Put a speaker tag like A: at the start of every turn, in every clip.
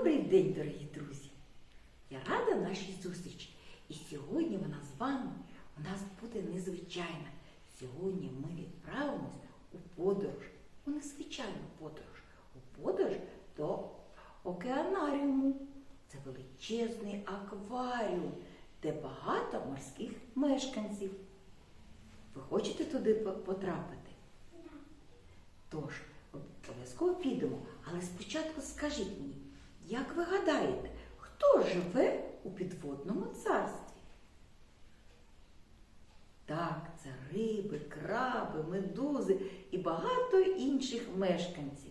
A: Добрий день, дорогі друзі! Я рада нашій зустрічі. І сьогодні вона з вами у нас буде незвичайна. Сьогодні ми відправимось у подорож, у незвичайну подорож, у подорож до океанаріуму. Це величезний акваріум, де багато морських мешканців. Ви хочете туди потрапити? Тож, обов'язково підемо, але спочатку скажіть мені, як ви гадаєте, хто живе у підводному царстві? Так, це риби, краби, медузи і багато інших мешканців.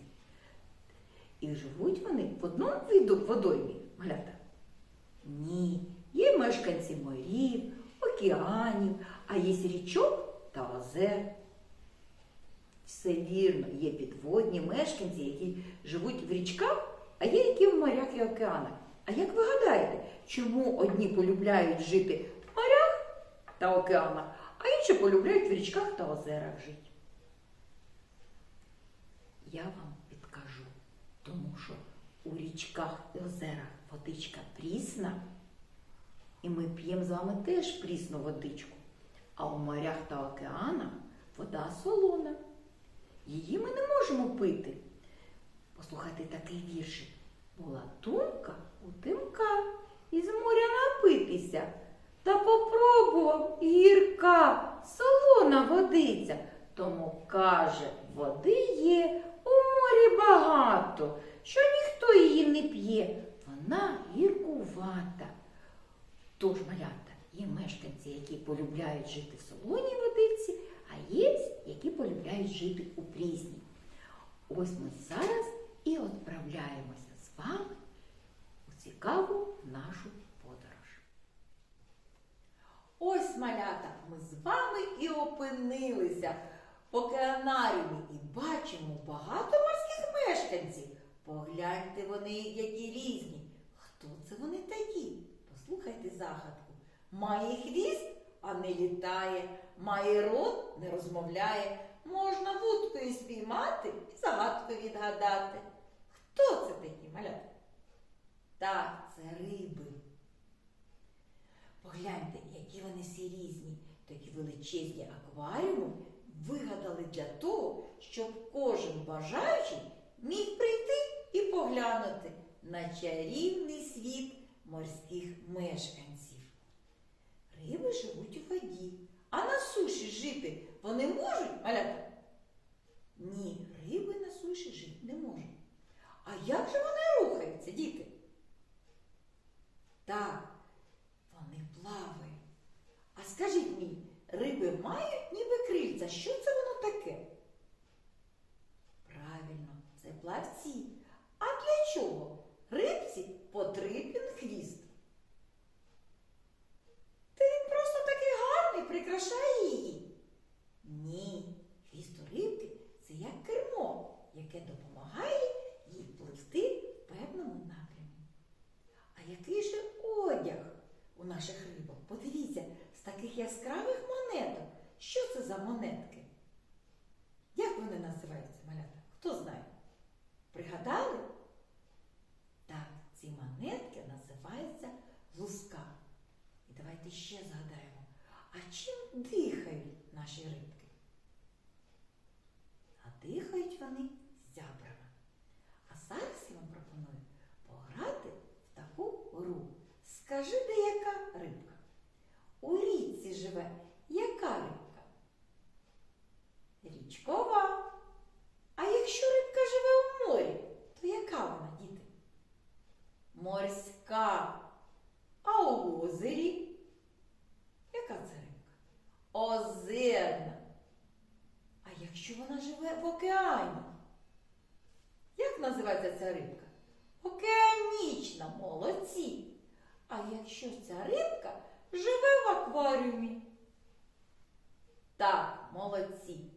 A: І живуть вони в одному виду водоймі, малята? Ні, є мешканці морів, океанів, а є річок та озер. Все вірно, є підводні мешканці, які живуть в річках, а є які в морях і океанах. А як ви гадаєте, чому одні полюбляють жити в морях та океанах, а інші полюбляють в річках та озерах жити? Я вам підкажу, тому що у річках і озерах водичка прісна, і ми п'ємо з вами теж прісну водичку. А у морях та океанах вода солона. Її ми не можемо пити. Послухайте такий віршик. Була думка у тимка із моря напитися. Та попробував гірка, солона водиця. Тому каже, води є у морі багато, що ніхто її не п'є. Вона гіркувата. Тож, малята, є мешканці, які полюбляють жити в солоній водиці, а є, які полюбляють жити у прісній. Ось ми зараз і відправляємося з вами у цікаву нашу подорож. Ось, малята, ми з вами і опинилися в океанаріумі і бачимо багато морських мешканців. Погляньте вони, які різні. Хто це вони такі? Послухайте загадку. Має хвіст, а не літає, має рот, не розмовляє. Можна вудкою спіймати і загадку відгадати. Хто це такі малята? Так, це риби. Погляньте, які вони всі різні. Такі величезні акваріуми вигадали для того, щоб кожен бажаючий міг прийти і поглянути на чарівний світ морських мешканців. Риби живуть у воді, а на суші жити вони можуть, малята? Ні, риби на суші жити не можуть. А як же вони рухаються, діти? Так, вони плавають. А скажіть мені, риби мають ніби крильця. Що це воно таке? Правильно, це плавці. А для чого? Рибці потрібен хвіст. Та він просто такий гарний, прикрашає її. Ні, хвіст у рибки це як кермо, яке допомагає їй пливти в певному напрямі. А який же одяг у наших рибок? Подивіться, з таких яскравих монеток. Що це за монетки? Як вони називаються, малята? Хто знає? Пригадали? Так, ці монетки називаються луска. І давайте ще згадаємо, а чим дихають наші рибки? А дихають вони зябрами. А зараз я вам пропоную пограти в таку гру. Скажи, де яка рибка? У річці живе яка рибка? Річкова. А якщо рибка живе у морі, то яка вона, діти? Морська. А у озері? Яка це рибка? Озерна. А якщо вона живе в океані? Як називається ця рибка? Океанічна, молодці. А якщо ця рибка живе в акваріумі? Так, молодці.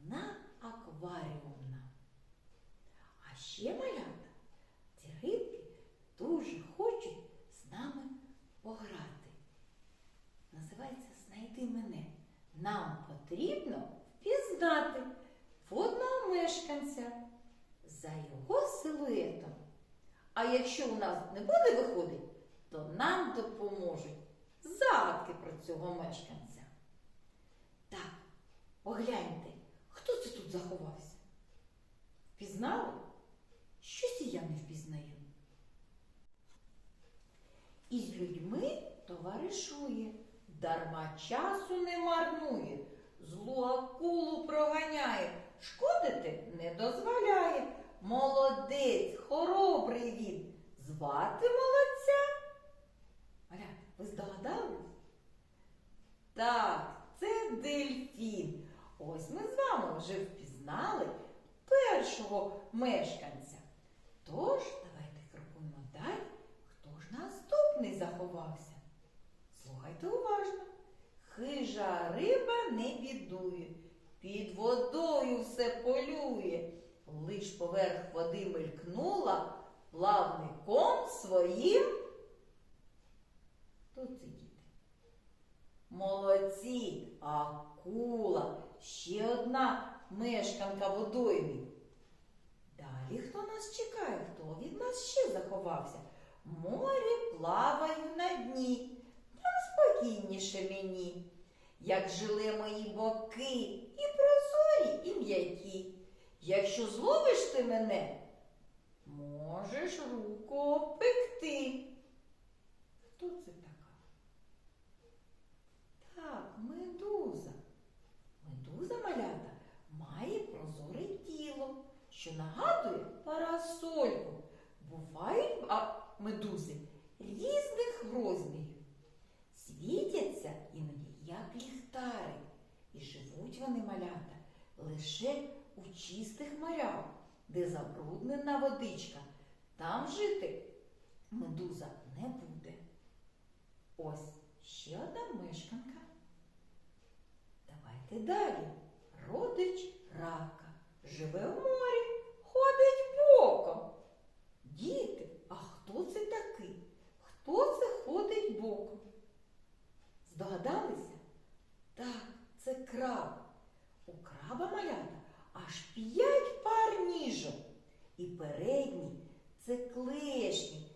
A: Вона акваріумна. А ще малята, ці рибки дуже хочуть з нами пограти. Називається Знайди мене. Нам потрібно впізнати водного мешканця за його силуетом. А якщо у нас не буде виходить, то нам допоможуть загадки про цього мешканця. Так, погляньте, хто це тут заховався? Впізнали? Щось і я не впізнаю. Із людьми товаришує, дарма часу не марнує, злу акулу проганяє, шкодити не дозволяє. Молодець, хоробрий він, звати молодця. Ви здогадались? Так, це дельфін. Ось ми з вами вже впізнали першого мешканця. Тож, давайте крокуємо далі. Хто ж наступний заховався? Слухайте уважно. Хижа риба не бідує, під водою все полює. Лиш поверх води мелькнула плавником своїм. Хто це діти? Молодці, акула, ще одна мешканка водоймі. Далі хто нас чекає? Хто від нас ще заховався? Море плаваю на дні, там спокійніше мені. Як жили мої боки, і прозорі, і м'які. Якщо зловиш ти мене, можеш руку опекти. Хто це така? Так, медуза. Медуза малята має прозоре тіло, що нагадує парасольку. Бувають а, медузи різних розмірів. Світяться іноді як ліхтари, і живуть вони малята лише у чистих морях, де забруднена водичка. Там жити медуза не буде. Ось ще одна мешканка. Давайте далі. Родич рака. Живе в морі, ходить боком. Діти, а хто це такий? Хто це ходить боком? Здогадалися? Так, це краб. У краба малята аж п'ять пар ніжок. І передні це клешні.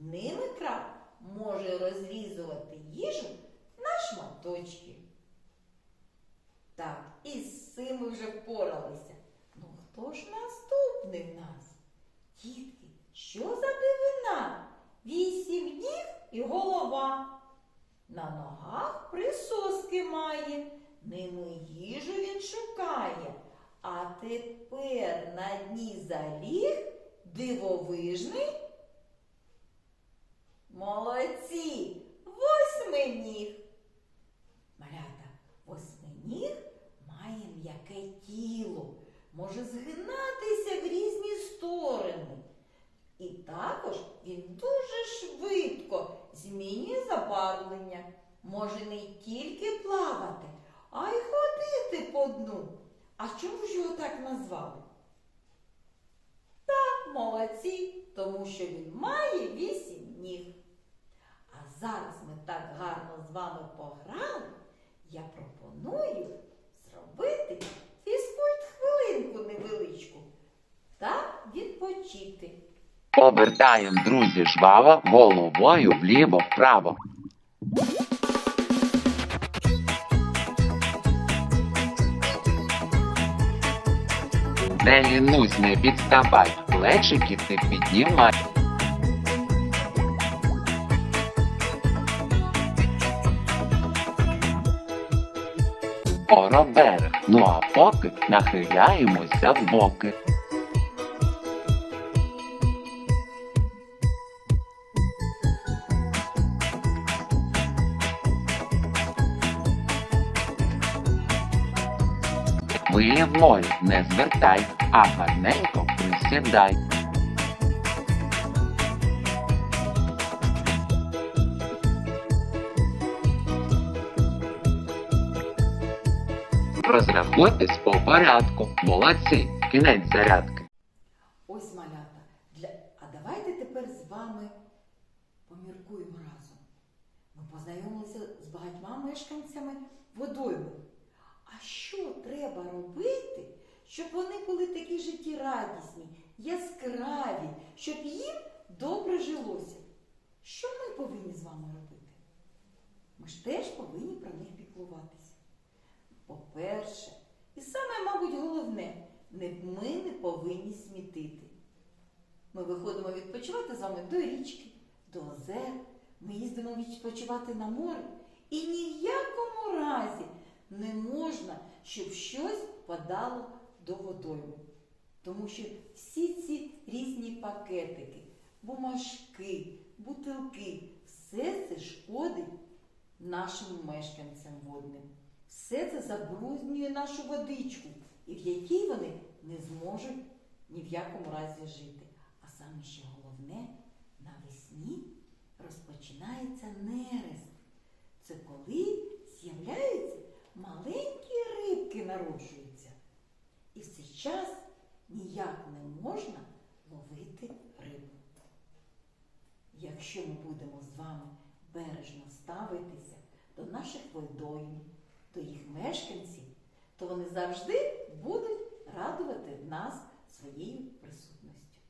A: Ними краб може розрізувати їжу на шматочки. Так, і з цим ми вже впоралися. Ну хто ж наступний в нас? Дітки, що за дивина? Вісім ніг і голова. На ногах присоски має, ними їжу він шукає. А тепер на дні заліг дивовижний. Молодці! Восьминіг. Малята, восьминіг має м'яке тіло, може згинатися в різні сторони. І також він дуже швидко змінює забарвлення, може не тільки плавати, а й ходити по дну. А чому ж його так назвали? Так, молодці, тому що він має вісім ніг. А зараз ми так гарно з вами пограли, я пропоную зробити фізкульт хвилинку невеличку та відпочити.
B: Обертаєм, друзі, жваво, головою вліво-вправо. Не лінусь, не відставай, плечики ти піднімай. Оробер, ну а поки нахиляємося в боки. Хвилі в морі не звертай, а гарненько присідай. Розрахуйтесь по порядку. Молодці, кінець зарядки.
A: Ось малята. Для... А давайте тепер з вами поміркуємо разом. Ми познайомилися з багатьма мешканцями водойми. Що треба робити, щоб вони були такі життєрадісні, яскраві, щоб їм добре жилося. Що ми повинні з вами робити? Ми ж теж повинні про них піклуватися. По-перше, і саме, мабуть, головне, ми не повинні смітити. Ми виходимо відпочивати з вами до річки, до озер. Ми їздимо відпочивати на море. І ні в якому щоб щось подало до водойми. Тому що всі ці різні пакетики, бумажки, бутилки, все це шкодить нашим мешканцям водним. Все це забруднює нашу водичку, і в якій вони не зможуть ні в якому разі жити. А саме ще головне, навесні розпочинається нерест. Це коли з'являються маленькі рибки народжуються. І в цей час ніяк не можна ловити рибу. Якщо ми будемо з вами бережно ставитися до наших водойм, до їх мешканців, то вони завжди будуть радувати нас своєю присутністю.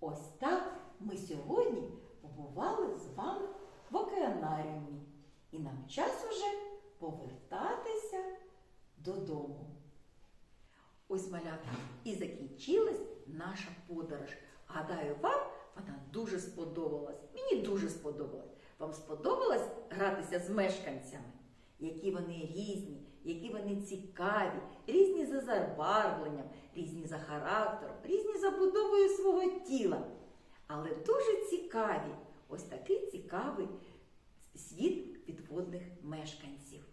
A: Ось так ми сьогодні побували з вами в океанаріумі, і нам час уже повертатися додому. Ось малята, і закінчилась наша подорож. Гадаю, вам вона дуже сподобалась. Мені дуже сподобалась. Вам сподобалось гратися з мешканцями, які вони різні, які вони цікаві, різні за забарвленням, різні за характером, різні за будовою свого тіла. Але дуже цікаві, ось такий цікавий світ підводних мешканців.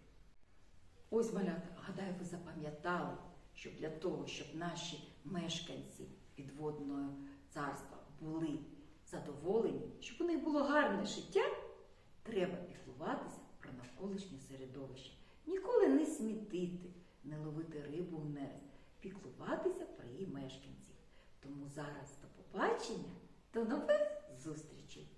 A: Ось, малята, гадаю, ви запам'ятали, що для того, щоб наші мешканці підводного царства були задоволені, щоб у них було гарне життя, треба піклуватися про навколишнє середовище. Ніколи не смітити, не ловити рибу в нерест, піклуватися про її мешканців. Тому зараз до побачення, до нових зустрічей!